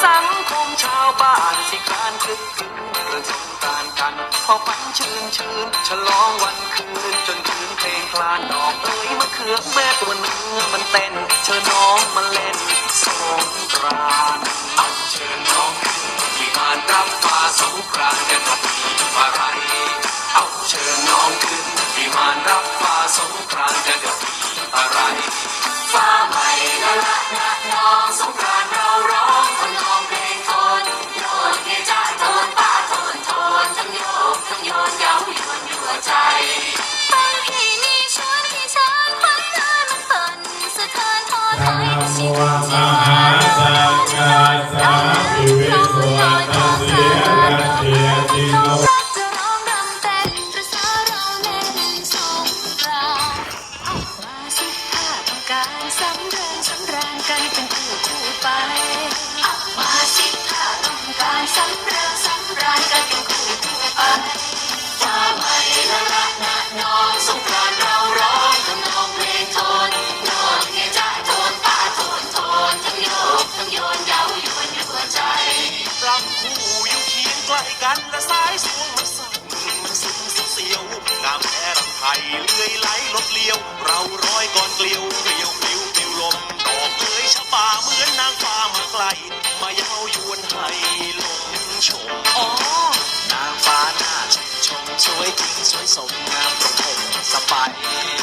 สังคมชาวบ้านสิการคึกคืนเรื่องสงกานกันพอฝันชื่นชื่นฉลองวันคืนจนคืนเพลงคลานดอกเอ้ยมะเขือแม่ตัวเนื้อมันเต้นเชิญน้องมา มหาสัจจาสาภิวิโสตัสเสียตัสเสียจิโนรักจะร้องรำเต้นประสาเราเล่นสงกรานต์เอามาสิถ้าต้องการสำเริงสำราญกันเป็นคู่คู่ไปเอามาสิถ้าต้องการสำเริงสำราญกันเป็นคู่คู่ไป กล้กันและสายสวงมันสั่นมันซึ้งสุดเสียวงามแท้รำไทยเลื่อยไหลลดเลี้ยว เราร้อยก่อนเกลียวเกลียวปลิวปลิวลมดอกเอ๋ยชะบาเหมือนนางฟ้ามาไกล มาเย้ายวนให้ลงชมอ๋อนางฟ้าหน้าชื่นชมสวยจริงสวยสมงามตรงผมสบาย